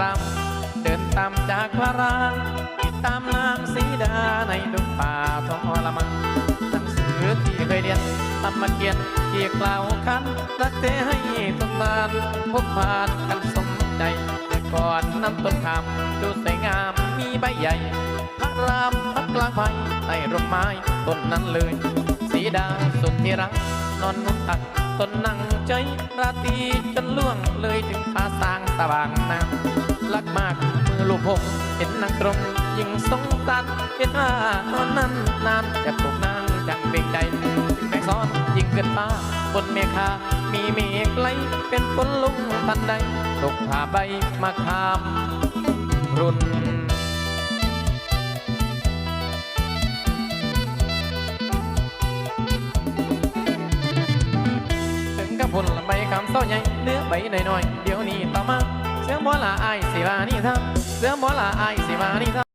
รำเดินตามจากพระรามติดตามนางสีดาในดงป่าทองอลมันหนังสือที่เคยเรียนทำมาเขียนที่กล่าวคันรักเธอให้ทุกานพบผ่านกันสมใจก่อนนำต้นขามดูสวยงามมีใบใหญ่พระรามพักกลางไฟใต้ร่มไม้ต้นนั้นเลย สีดาสุดที่รัก นอนนุ่งตักต้นนั่งใจราตรีจนล่วงเลยถึงฟ้าสางสว่างน้ำ รักมากมือลูกผมเห็นนางตรงยิ่งสงสารเห็นว่านอนนั้นนานจะปลุกนางจังเบ่งใจถึงแม่ซ้อนยิ่งเกินฟ้าบนเมฆามีเมฆไหลเป็นฝนลุ่งทันใดตกผ่าใบมาคามรุนถึงกับผลละใบคำเศร้าใหญ่เหลือใบหน่อยๆเดี๋ยวนี้ต่อมา เสือหมอละอายสิวานี่ทำเสือหมอละอายสิวานี่ทำ